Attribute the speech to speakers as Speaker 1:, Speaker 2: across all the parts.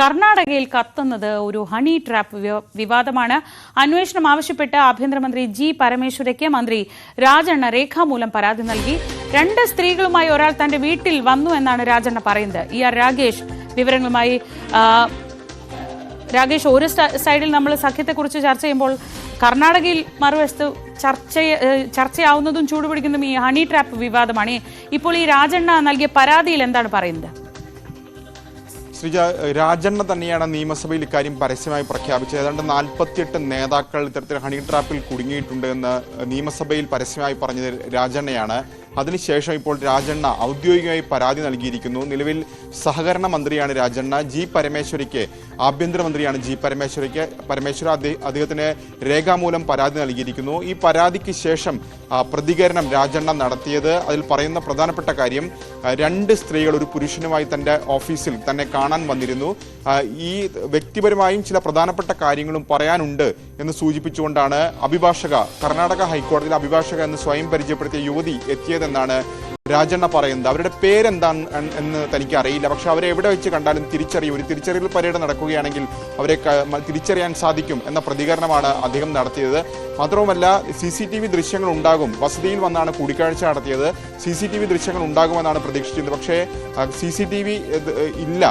Speaker 1: കർണാടകയിൽ കത്തുന്നത് ഒരു honey trap വിവാദമാണ്. അന്വേഷണം ആവശ്യപ്പെട്ട് ആഭ്യന്തരമന്ത്രി ജി പരമേശ്വരയ്ക്ക് മന്ത്രി രാജണ്ണ രേഖാമൂലം പരാതി നൽകി. രണ്ട് സ്ത്രീകളുമായി ഒരാൾ തന്റെ വീട്ടിൽ വന്നു എന്നാണ് രാജണ്ണ പറയുന്നത്. ഇ ആർ രാകേഷ് വിവരങ്ങളുമായി രാകേഷ് ഒരു സൈഡിൽ നമ്മൾ സഖ്യത്തെക്കുറിച്ച് ചർച്ച ചെയ്യുമ്പോൾ കർണാടകയിൽ മറുവശത്ത് ചർച്ച ചർച്ചയാവുന്നതും ചൂടുപിടിക്കുന്നതും ഈ ഹണി ട്രാപ്പ് വിവാദമാണ്. ഇപ്പോൾ ഈ രാജണ്ണ നൽകിയ പരാതിയിൽ എന്താണ് പറയുന്നത്?
Speaker 2: ശ്രീജ രാജണ്ണ തന്നെയാണ് നിയമസഭയിൽ ഇക്കാര്യം പരസ്യമായി പ്രഖ്യാപിച്ചത്. ഏതാണ്ട് നാൽപ്പത്തിയെട്ട് നേതാക്കൾ ഇത്തരത്തിൽ ഹണി ട്രാപ്പിൽ കുടുങ്ങിയിട്ടുണ്ട് എന്ന് നിയമസഭയിൽ പരസ്യമായി പറഞ്ഞത് രാജണ്ണയാണ്. അതിനുശേഷം ഇപ്പോൾ രാജണ്ണ ഔദ്യോഗികമായി പരാതി നൽകിയിരിക്കുന്നു. നിലവിൽ സഹകരണ മന്ത്രിയാണ് രാജണ്ണ. ജി പരമേശ്വരിക്ക് ആഭ്യന്തരമന്ത്രിയാണ് ജി പരമേശ്വരിക്ക് പരമേശ്വര അദ്ദേഹ- അദ്ദേഹത്തിന് രേഖാമൂലം പരാതി നൽകിയിരിക്കുന്നു. ഈ പരാതിക്ക് ശേഷം പ്രതികരണം രാജണ്ണ നടത്തിയത്. അതിൽ പറയുന്ന പ്രധാനപ്പെട്ട കാര്യം രണ്ട് സ്ത്രീകൾ ഒരു പുരുഷനുമായി തന്റെ ഓഫീസിൽ തന്നെ കാണാൻ വന്നിരുന്നു. ഈ വ്യക്തിപരമായും ചില പ്രധാനപ്പെട്ട കാര്യങ്ങളും പറയാനുണ്ട് എന്ന് സൂചിപ്പിച്ചുകൊണ്ടാണ് അഭിഭാഷക കർണാടക ഹൈക്കോടതിയിൽ അഭിഭാഷക എന്ന് സ്വയം പരിചയപ്പെടുത്തിയ യുവതി എത്തിയതെന്നാണ് രാജണ്ണ പറയുന്നത്. അവരുടെ പേരെന്താണ് എന്ന് തനിക്ക് അറിയില്ല പക്ഷെ അവരെ എവിടെ വെച്ച് കണ്ടാലും തിരിച്ചറിയും. ഒരു തിരിച്ചറിയൽ പരേഡ് നടക്കുകയാണെങ്കിൽ അവരെ തിരിച്ചറിയാൻ സാധിക്കും എന്ന പ്രതികരണമാണ് അദ്ദേഹം നടത്തിയത്. മാത്രവുമല്ല സി സി ടി വി ദൃശ്യങ്ങൾ ഉണ്ടാകും. വസതിയിൽ വന്നാണ് കൂടിക്കാഴ്ച നടത്തിയത്. സി സി ടി വി ദൃശ്യങ്ങൾ ഉണ്ടാകുമെന്നാണ് പ്രതീക്ഷിച്ചിരുന്നത്. പക്ഷേ സി സി ടി വി ഇല്ല.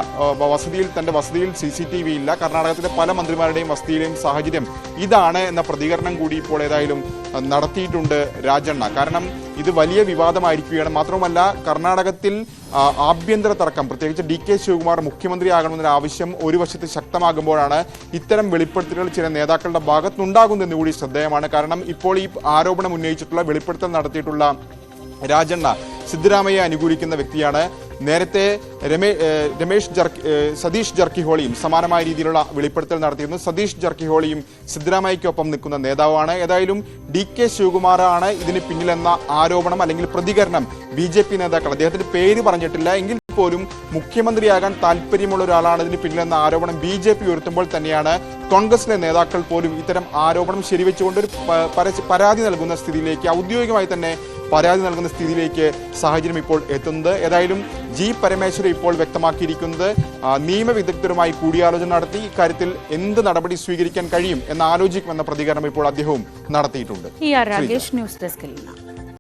Speaker 2: വസതിയിൽ തന്റെ വസതിയിൽ സി സി ടി വി ഇല്ല. കർണാടകത്തിലെ പല മന്ത്രിമാരുടെയും വസതിയിലെയും സാഹചര്യം ഇതാണ് എന്ന പ്രതികരണം കൂടി ഇപ്പോൾ ഏതായാലും നടത്തിയിട്ടുണ്ട് രാജണ്ണ. കാരണം ഇത് വലിയ വിവാദമായിരിക്കുകയാണ്. മാത്രവുമല്ല കർണാടകത്തിൽ ആഭ്യന്തര തർക്കം. പ്രത്യേകിച്ച് ഡി കെ ശിവകുമാർ മുഖ്യമന്ത്രിയാകണമെന്നൊരു ആവശ്യം ഒരു വശത്ത് ശക്തമാകുമ്പോഴാണ് ഇത്തരം വെളിപ്പെടുത്തലുകൾ ചില നേതാക്കളുടെ ഭാഗത്തുനിന്നുണ്ടാകുന്നതെന്ന് കൂടി ശ്രദ്ധേയമാണ്. കാരണം ഇപ്പോൾ ഈ ആരോപണം ഉന്നയിച്ചിട്ടുള്ള വെളിപ്പെടുത്തൽ നടത്തിയിട്ടുള്ള രാജണ്ണ സിദ്ധരാമയ്യ അനുകൂലിക്കുന്ന വ്യക്തിയാണ് നേരത്തെ രമേശ് ജർക്കി സതീഷ് ജർക്കിഹോളിയും സമാനമായ രീതിയിലുള്ള വെളിപ്പെടുത്തൽ നടത്തിയിരുന്നു. സതീഷ് ജർക്കിഹോളിയും സിദ്ധരാമയ്ക്കൊപ്പം നിൽക്കുന്ന നേതാവാണ്. ഏതായാലും ഡി കെ ശിവകുമാറാണ് ഇതിന് പിന്നിലെന്ന ആരോപണം അല്ലെങ്കിൽ പ്രതികരണം ബി ജെ പി നേതാക്കൾ. അദ്ദേഹത്തിന്റെ പേര് പറഞ്ഞിട്ടില്ല. എങ്കിൽ പോലും മുഖ്യമന്ത്രിയാകാൻ താല്പര്യമുള്ള ഒരാളാണ് ഇതിന് പിന്നിലെന്ന ആരോപണം ബി ജെ പി ഉയർത്തുമ്പോൾ തന്നെയാണ് കോൺഗ്രസിലെ നേതാക്കൾ പോലും ഇത്തരം ആരോപണം ശരിവെച്ചുകൊണ്ട് ഒരു പരാതി നൽകുന്ന സ്ഥിതിയിലേക്ക് ഔദ്യോഗികമായി തന്നെ പരാതി നൽകുന്ന സ്ഥിതിയിലേക്ക് സാഹചര്യം ഇപ്പോൾ എത്തുന്നത്. ഏതായാലും ജി പരമേശ്വരൻ ഇപ്പോൾ വ്യക്തമാക്കിയിരിക്കുന്നത് നിയമവിദഗ്ധരുമായി കൂടിയാലോചന നടത്തി ഇക്കാര്യത്തിൽ എന്ത് നടപടി സ്വീകരിക്കാൻ കഴിയും എന്ന് ആലോചിക്കുമെന്ന പ്രതികരണം ഇപ്പോൾ അദ്ദേഹവും നടത്തിയിട്ടുണ്ട്.
Speaker 1: ന്യൂസ് ഡെസ്കിൽ നിന്ന്.